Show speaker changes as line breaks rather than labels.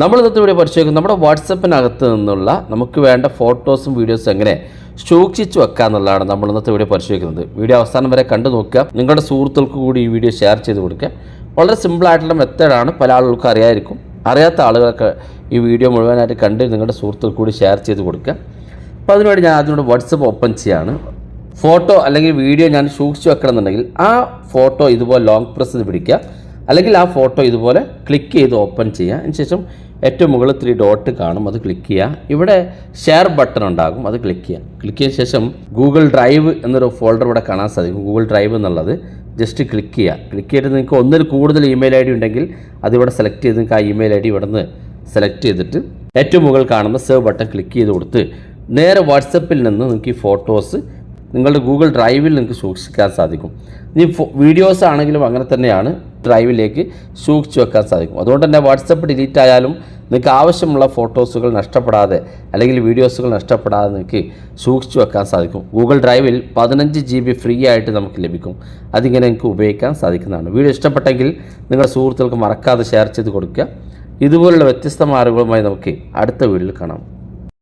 നമ്മൾ ഇന്നത്തെ വീഡിയോ പരിശോധിക്കും. നമ്മുടെ വാട്സപ്പിനകത്ത് നിന്നുള്ള നമുക്ക് വേണ്ട ഫോട്ടോസും വീഡിയോസും എങ്ങനെ സൂക്ഷിച്ചു വെക്കുക എന്നുള്ളതാണ് നമ്മൾ ഇന്നത്തെ വീഡിയോ പരിശോധിക്കുന്നത്. വീഡിയോ അവസാനം വരെ കണ്ടു നോക്കുക. നിങ്ങളുടെ സുഹൃത്തുക്കൾക്ക് കൂടി ഈ വീഡിയോ ഷെയർ ചെയ്ത് കൊടുക്കുക. വളരെ സിമ്പിളായിട്ടുള്ള മെത്തേഡാണ് പല ആളുകൾക്കും അറിയായിരിക്കും. അറിയാത്ത ആളുകൾക്ക് ഈ വീഡിയോ മുഴുവനായിട്ട് കണ്ട് നിങ്ങളുടെ സുഹൃത്തുക്കൾക്ക് കൂടി ഷെയർ ചെയ്ത് കൊടുക്കുക. അപ്പോൾ അതിനുവേണ്ടി ഞാൻ അതിനോട് വാട്സപ്പ് ഓപ്പൺ ചെയ്യാണ്. ഫോട്ടോ അല്ലെങ്കിൽ വീഡിയോ ഞാൻ സൂക്ഷിച്ചു വെക്കണമെന്നുണ്ടെങ്കിൽ ആ ഫോട്ടോ ഇതുപോലെ ലോങ് പ്രസ് പിടിക്കുക. അല്ലെങ്കിൽ ആ ഫോട്ടോ ഇതുപോലെ ക്ലിക്ക് ചെയ്ത് ഓപ്പൺ ചെയ്യുക. അതിനുശേഷം ഏറ്റവും മുകളിൽ ത്രീ ഡോട്ട് കാണും. അത് ക്ലിക്ക് ചെയ്യുക. ഇവിടെ ഷെയർ ബട്ടൺ ഉണ്ടാകും. അത് ക്ലിക്ക് ചെയ്യുക. ക്ലിക്ക് ചെയ്ത ശേഷം ഗൂഗിൾ ഡ്രൈവ് എന്നൊരു ഫോൾഡർ ഇവിടെ കാണാൻ സാധിക്കും. ഗൂഗിൾ ഡ്രൈവ് എന്നുള്ളത്. ജസ്റ്റ് ക്ലിക്ക് ചെയ്യുക. ക്ലിക്ക് ചെയ്തിട്ട് നിങ്ങൾക്ക് ഒന്നിൽ കൂടുതൽ ഇമെയിൽ ഐ ഡി ഉണ്ടെങ്കിൽ അതിവിടെ സെലക്ട് ചെയ്ത് നിങ്ങൾക്ക് ആ ഇമെയിൽ ഐ ഡി ഇവിടെ നിന്ന് സെലക്ട് ചെയ്തിട്ട് ഏറ്റവും മുകളിൽ കാണുന്ന സേവ് ബട്ടൺ ക്ലിക്ക് ചെയ്ത് കൊടുത്ത് നേരെ വാട്സപ്പിൽ നിന്ന് നിങ്ങൾക്ക് ഈ ഫോട്ടോസ് നിങ്ങളുടെ ഗൂഗിൾ ഡ്രൈവിൽ നിങ്ങൾക്ക് സൂക്ഷിക്കാൻ സാധിക്കും. ഇനി വീഡിയോസ് ആണെങ്കിലും അങ്ങനെ തന്നെയാണ്. ഡ്രൈവിലേക്ക് സൂക്ഷിച്ചു വെക്കാൻ സാധിക്കും. അതുകൊണ്ട് തന്നെ വാട്സപ്പ് ഡിലീറ്റ് ആയാലും നിങ്ങൾക്ക് ആവശ്യമുള്ള ഫോട്ടോസുകൾ നഷ്ടപ്പെടാതെ അല്ലെങ്കിൽ വീഡിയോസുകൾ നഷ്ടപ്പെടാതെ നിങ്ങൾക്ക് സൂക്ഷിച്ചു വെക്കാൻ സാധിക്കും. ഗൂഗിൾ ഡ്രൈവിൽ പതിനഞ്ച് ജി ബി ഫ്രീ ആയിട്ട് നമുക്ക് ലഭിക്കും. അതിങ്ങനെ നിങ്ങൾക്ക് ഉപയോഗിക്കാൻ സാധിക്കുന്നതാണ്. വീഡിയോ ഇഷ്ടപ്പെട്ടെങ്കിൽ നിങ്ങളുടെ സുഹൃത്തുക്കൾക്ക് മറക്കാതെ ഷെയർ ചെയ്ത് കൊടുക്കുക. ഇതുപോലുള്ള വ്യത്യസ്ത മാർഗങ്ങളുമായി നമുക്ക് അടുത്ത വീഡിയോയിൽ കാണാം.